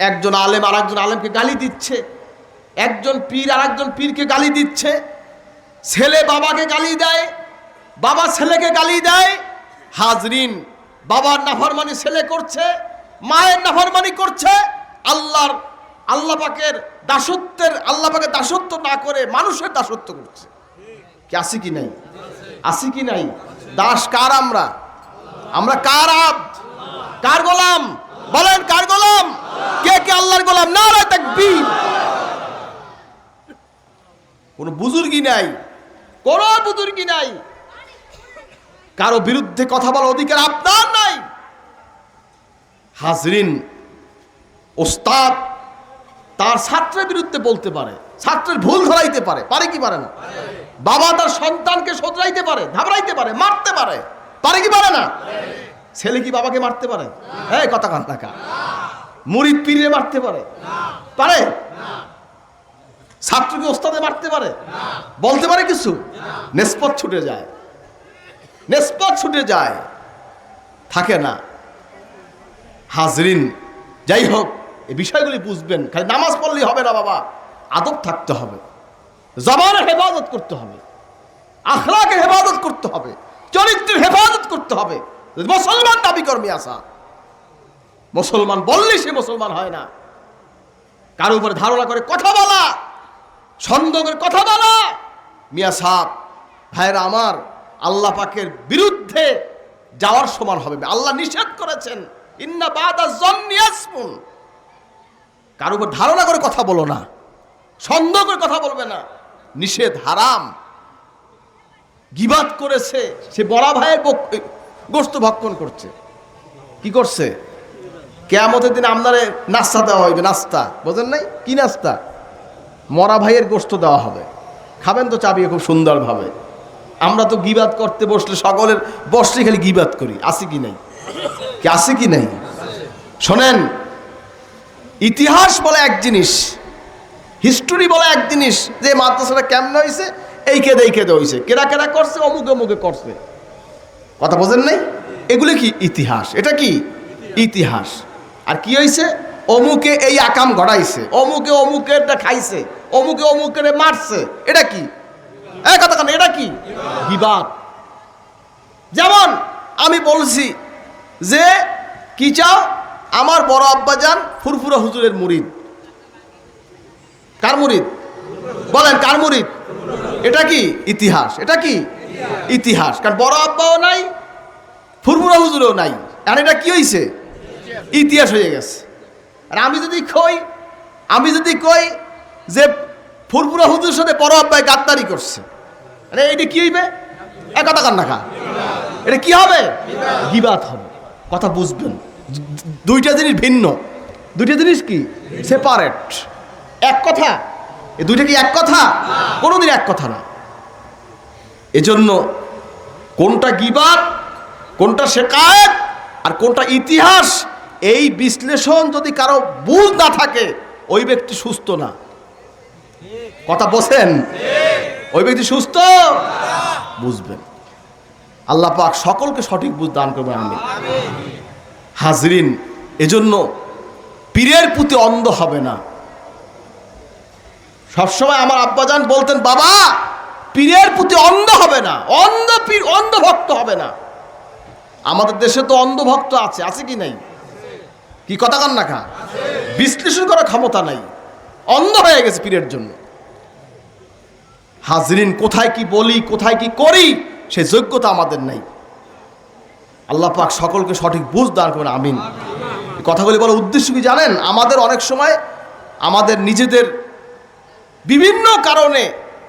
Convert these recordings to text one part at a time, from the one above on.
একজন আলেম আর একজন আলেমকে গালি দিচ্ছে। একজন পীর আর একজন পীরকে গালি দিচ্ছে। ছেলে বাবাকে গালি দেয়, বাবা ছেলেকে গালি দেয়। হাজরিন, বাবার নাফরমানি ছেলে করছে, মায়ের নাফরমানি করছে। আল্লাহর, আল্লাহ পাকের দাসত্বের, আল্লাহ পাকের দাসত্ব না করে মানুষের দাসত্ব করছে। কি আসি কি নাই? আসি কি নাই? দাস কার আমরা? আমরা কার আব্দ কার গোলাম? বলেন কার গোলাম? কে কে আল্লাহর গোলাম? না তাকবীর। কোনো বুজুর্গি নাই। কোনো বুজুর্গি নাই। কারও বিরুদ্ধে কথা বলার অধিকার আপনার নাই। হাজরিন, ওস্তাদ তার ছাত্রের বিরুদ্ধে বলতে পারে। ছাত্রের ভুল ধরাইতে পারে। পারে কি পারে না? বাবা তার সন্তানকে শোধরাইতে পারে, ঘাবড়াইতে পারে, মারতে পারে। পারে কি পারে না? ছেলে কি বাবাকে মারতে পারে? হ্যাঁ কথা কান টাকা মুড়িদ পিড়ে মারতে পারে? পারে? ছাত্রকে ওস্তাদে মারতে পারে? বলতে পারে কিছু? নেসপত ছুটে যায়। নেসপত ছুটে যায়। থাকে না। হাজরিন, যাই হোক, এই বিষয়গুলি বুঝবেন। খালি নামাজ পড়লেই হবে না বাবা। আদব থাকতে হবে। জবানের হেফাজত করতে হবে। আখলাকে হেফাজত করতে হবে। চরিত্রের হেফাজত করতে হবে। যদি মুসলমান দাবি কর্মী আসা মুসলমান বললে সে মুসলমান হয় না। কারও উপরে ধারণা করে কথা বলা সন্দেহ করে কথা বলা। মিয়া সাহ ভাইরা আমার, আল্লাহ পাকের বিরুদ্ধে যাওয়ার সমান হবে আল্লাহ নিষেধ করেছেন, ইন্না বাদা জন্নিয়াসমুন কারও উপর ধারণা করে কথা বলো না সন্দেহ করে কথা বলবে না। নিষেধ হারাম। গিবাত করেছে, সে বড়া ভাইয়ের গোস্ত ভক্ষণ করছে। কি করছে? কেয়ামতের দিন আপনারে নাস্তা দেওয়া হইবে, নাস্তা। বোঝেন নাই? কি নাস্তা? মরা ভাইয়ের গোস্ত দেওয়া হবে। খাবেন তো চাবিয়ে খুব সুন্দরভাবে। আমরা তো গিবাত করতে বসলে সকলের বসলে খালি গিবাত করি। আসি কি নাই? কি আসি কি নাই? শোনেন, ইতিহাস বলে এক জিনিস, হিস্টোরি বলে এক জিনিস, যে মাদ্রাসাটা কেমন হয়েছে এই কেদে এই কেদে হয়েছে কেরা কেরা করছে? অমুকে অমুকে করছে। কথা বোঝেন নাই? এগুলো কি ইতিহাস? এটা কি? ইতিহাস। আর কি হয়েছে অমুকে এই আকাম ঘটাইছে অমুকে অমুকেরটা খাইছে। অমুকে অমুকের মারছে। এটা কি? কথা কেন, এটা কি? বিবাদ। যেমন আমি বলছি যে, কি চাও? আমার বড় আব্বাজান ফুরফুরা হুজুরের মুরিদ। কার মুরিদ? বলেন, কার মুরিদ? এটা কি? ইতিহাস। এটা কি? ইতিহাস। কারণ বড় আব্বাও নাই, ফুরফুরা হুজুরও নাই। আর এটা কি হয়েছে ইতিহাস হয়ে গেছে। আর আমি যদি কই, আমি যদি কই যে ফুরফুরা হুজুরের সাথে বড় আব্বায় গাদ্দারি করছে, আরে এটা কি হইবে? এক কথা কান নাকা? এটা কি হবে? গিবাত হবে। কথা বুঝবেন। দুইটা জিনিস ভিন্ন। দুইটা জিনিস কি? সেপারেট এক কথা। এই দুইটা কি এক কথা? কোনোদিন এক কথা না। এজন্য কোনটা গিবাত কোনটা শেকায়ত আর কোনটা ইতিহাস, এই বিশ্লেষণ যদি কারও বুঝ না থাকে, ওই ব্যক্তি সুস্থ না। কথা বসেন ওই ব্যক্তি সুস্থ? বুঝবেন। আল্লাহ পাক সকলকে সঠিক বুঝ দান করবেন আমি হাজরিন, এজন্য পীরের প্রতি অন্ধ হবে না। সবসময় আমার আব্বাজান বলতেন, বাবা পীরের প্রতি অন্ধ হবে না, অন্ধ পীর, অন্ধ ভক্ত হবে না। আমাদের দেশে তো অন্ধ ভক্ত আছে আছে কি নাই? কি কথা কান না খা বিশ্লেষণ করার ক্ষমতা নাই। অন্ধ হয়ে গেছে পীরের জন্য। হাজরিন, কোথায় কি বলি, কোথায় কি করি, সে যোগ্যতা আমাদের নাই। আল্লাহ পাক সকলকে সঠিক বুঝ দান করবেন আমিন। কথাগুলি বলার উদ্দেশ্য কি জানেন? আমাদের অনেক সময় আমাদের নিজেদের বিভিন্ন কারণে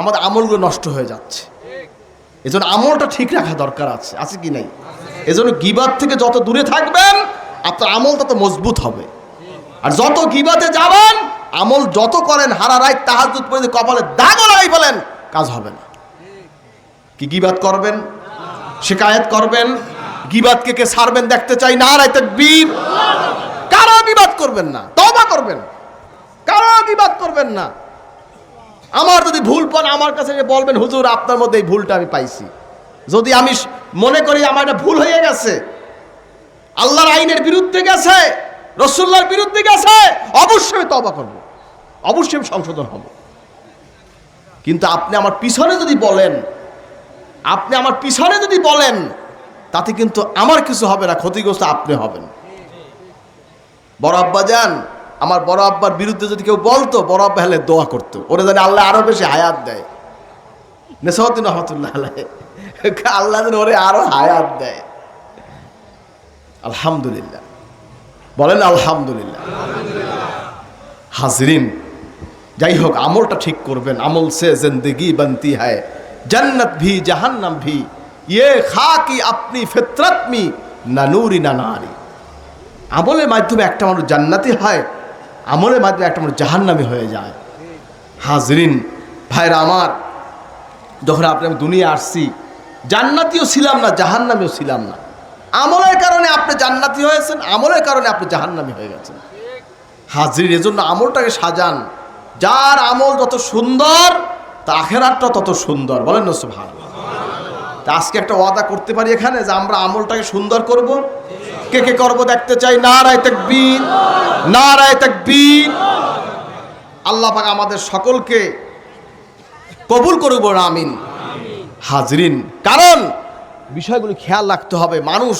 আমাদের আমলগুলো নষ্ট হয়ে যাচ্ছে। এজন্য আমলটা ঠিক রাখা দরকার আছে আছে কি নাই? এজন্য গিবাদ থেকে যত দূরে থাকবেন, আপনার আমল তত মজবুত হবে। আর যত গিবাতে যাবেন, আমল যত করেন হারা রায় তাহাজুদ পড়ে কপালে দাগও লাগাই ফেলেন, কাজ হবে না। কি গিবাদ করবেন? শিকায়ত করবেন? গিবাদকে কে সারবেন দেখতে চাই না রাইতে বীর কারও বিবাদ করবেন না? তবা করবেন। কারও বিবাদ করবেন না? আমার যদি ভুল পান আমার কাছে বলবেন, হুজুর, আপনার মধ্যে এই ভুলটা আমি পাইছি। যদি আমি মনে করি আমার এটা ভুল হয়ে গেছে, আল্লাহর আইনের বিরুদ্ধে গেছে রসুল্লার বিরুদ্ধে গেছে, অবশ্যই আমি তবা করব। অবশ্যই আমি সংশোধন হব। কিন্তু আপনি আমার পিছনে যদি বলেন, আপনি আমার পিছনে যদি বলেন, তাতে কিন্তু আমার কিছু হবে না, ক্ষতিগ্রস্ত আপনি হবেন। বড় আব্বা যান আমার বড় আব্বার বিরুদ্ধে যদি কেউ বলতো, বড় আব্বা হলে দোয়া করতো। ওরা জানি আল্লাহ আরও বেশি হায়াত দেয়। নেসাউদ্দিন রহমতুল্লাহ আল্লাহ যেন ওরে আরও হায়াত দেয়। আলহামদুলিল্লাহ। বলেন আলহামদুলিল্লাহ। হাজরিন, যাই হোক, আমলটা ঠিক করবেন। আমল সে জিন্দগি বনতি হয়। জন্নত ভি, জাহান্নাম ভি। ইয়ে খা কি আপনি ফিতরত মি, না নূরি না নারী। আমলের মাধ্যমে একটা মানুষ জান্নাতি হয় আমলের মাধ্যমে একটা মানুষ জাহান্নামি হয়ে যায়। হাজরিন, ভাইরা আমার, যখন আপনি আমি দুনিয়া আসছি, জান্নাতিও ছিলাম না, জাহান্নামিও ছিলাম না। আমলের কারণে আপনি জান্নাতি হয়েছেন, আমলের কারণে আপনি জাহান্নামি হয়ে গেছেন। হাজরিন, এজন্য আমলটাকে সাজান। যার আমল যত সুন্দর তার আখেরাতটা তত সুন্দর। বলেন না ভালো তা আজকে একটা ওয়াদা করতে পারি এখানে যে আমরা আমলটাকে সুন্দর করব। কে কে করব দেখতে চাই। নারায় তাকবীর নারায় তাকবীর। আল্লাহ পাক আমাদের সকলকে কবুল করব আমিন। হাজরিন, কারণ বিষয়গুলো খেয়াল রাখতে হবে। মানুষ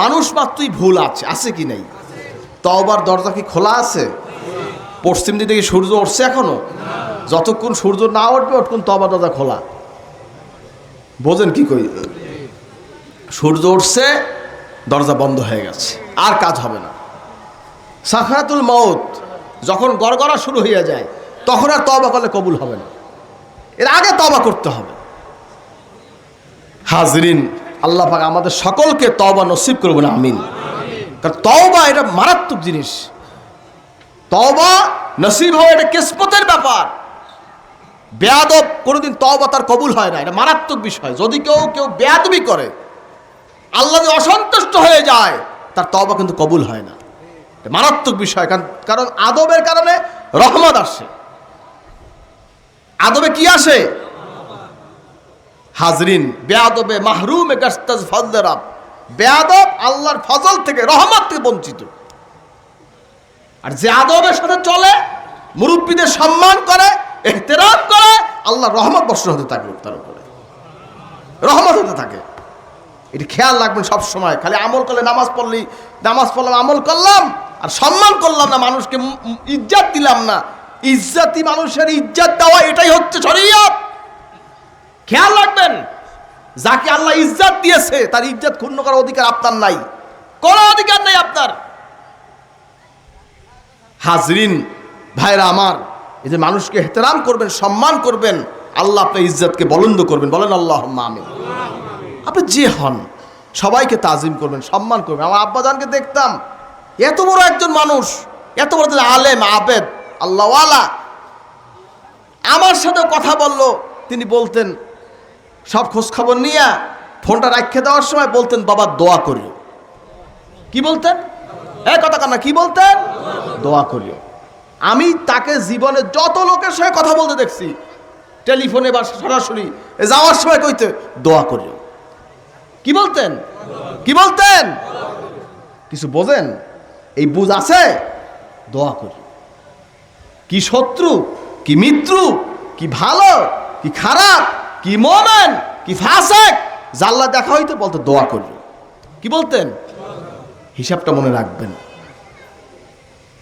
মানুষ মাত্রই ভুল আছে আছে কি নেই? তওবার দরজা কি খোলা আছে? পশ্চিম দিকে সূর্য উঠছে এখনও? যতক্ষণ সূর্য না উঠবে ততক্ষণ তবার দরজা খোলা। বোঝেন কি কই? সূর্য উঠছে, দরজা বন্ধ হয়ে গেছে, আর কাজ হবে না। সাখরাতুল মৌত যখন গড়গড়া শুরু হয়ে যায়, তখন আর তবা করলে কবুল হবে না। এর আগে তবা করতে হবে। হাজরিন, আল্লাহ পাক আমাদের সকলকে তবা নসিব করব না আমিন। কারণ তওবা এটা মারাত্মক জিনিস। তওবা নসিব হওয়া এটা কিসমতের ব্যাপার। বেয়াদব কোনোদিন তওবা তার কবুল হয় না। এটা মারাত্মক বিষয়। যদি কেউ কেউ বেয়াদবি করে, আল্লাহ অসন্তুষ্ট হয়ে যায়, তার তওবা কিন্তু কবুল হয় না। মারাত্মক বিষয়। কারণ কারণ আদবের কারণে রহমত আসে। আদবে কি আসে? হাজরিন, বেয়াদবে মাহরুম গাস্তাজ ফজরাব বেয়াদব আল্লাহর ফজল থেকে, রহমত থেকে বঞ্চিত। আর যে আদবের সাথে চলে, মুরব্বীদের সম্মান করে এহতেরাম করে, আল্লাহ রহমত বর্ষণ হতে থাকে তার উপরে। রহমত হতে থাকে। এটি খেয়াল রাখবেন সব সময়। খালি আমল করলে নামাজ পড়লি, নামাজ পড়লাম, আমল করলাম, আর সম্মান করলাম না, মানুষকে ইজ্জাত দিলাম না। ইজ্জাতি মানুষের ইজ্জাত দেওয়া, এটাই হচ্ছে শরীয়ত। খেয়াল রাখবেন, যাকে আল্লাহ ইজ্জাত দিয়েছে, তার ইজ্জাত ক্ষুণ্ণ করার অধিকার আপনার নাই। কোনো অধিকার নেই আপনার। হাজরিন, ভাইরা আমার এই যে মানুষকে এহতেরাম করবেন, সম্মান করবেন, আল্লাহ আপনার ইজ্জতকে বলন্দ করবেন। বলেন আল্লাহ আমি আপনি যে হন, সবাইকে তাজিম করবেন, সম্মান করবেন। আমার আব্বাজানকে দেখতাম, এত বড় একজন মানুষ, এত বড় একজন আলেম, আবেদ, আল্লাহওয়ালা। আমার সাথে কথা বলল, তিনি বলতেন, সব খোঁজ খবর নিয়ে ফোনটা রাখতে দেওয়ার সময় বলতেন, বাবা, দোয়া করিও। কি বলতেন? এই কথা কান্না কি বলতেন? দোয়া করিও। আমি তাকে জীবনে যত লোকের সঙ্গে কথা বলতে দেখছি, টেলিফোনে বা সরাসরি যাওয়ার সময় কইতে দোয়া করিও। কি বলতেন? কি বলতেন? কিছু বোঝেন? এই বুঝ আছে? দোয়া করি কি শত্রু? কি মিত্র? কি ভালো? কি খারাপ? কি মোমেন? কি ফাসেক? জাল্লা দেখা হইতে বলতে দোয়া করি কি বলতেন? হিসাবটা মনে রাখবেন।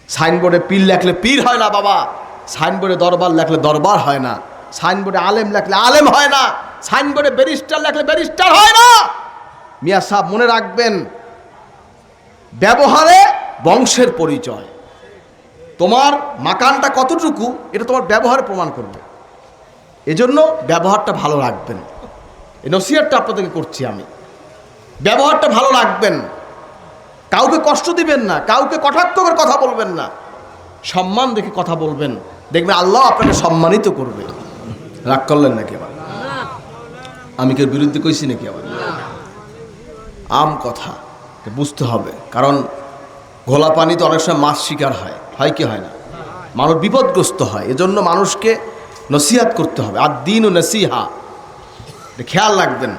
সাইনবোর্ডে পীর লেখলে পীর হয় না বাবা। সাইনবোর্ডে দরবার লেখলে দরবার হয় না। সাইনবোর্ডে আলেম লেখলে আলেম হয় না। সাইনবোর্ডে ব্যারিস্টার লেখলে ব্যারিস্টার হয় না। মিয়া সাহেব, মনে রাখবেন, ব্যবহারে বংশের পরিচয়। তোমার মাকানটা কতটুকু, এটা তোমার ব্যবহারে প্রমাণ করবে। এজন্য ব্যবহারটা ভালো রাখবেন। এই নসিহাতটা আপনাদেরকে করছি আমি। ব্যবহারটা ভালো রাখবেন। কাউকে কষ্ট দিবেন না, কাউকে কটাক্ষ করে কথা বলবেন না। সম্মান দেখে কথা বলবেন। দেখবেন আল্লাহ আপনাকে সম্মানিত করবে। রাগ করলেন নাকি আবার? আমি কেউ বিরুদ্ধে কইছি নাকি আবার? আম কথা বুঝতে হবে। কারণ ঘোলা পানিতে অনেক সময় মাছ শিকার হয়। হয় কি হয় না? মানুষ বিপদগ্রস্ত হয়। এজন্য মানুষকে নসিহাত করতে হবে। আর দিন ও নসিহা খেয়াল রাখবেন।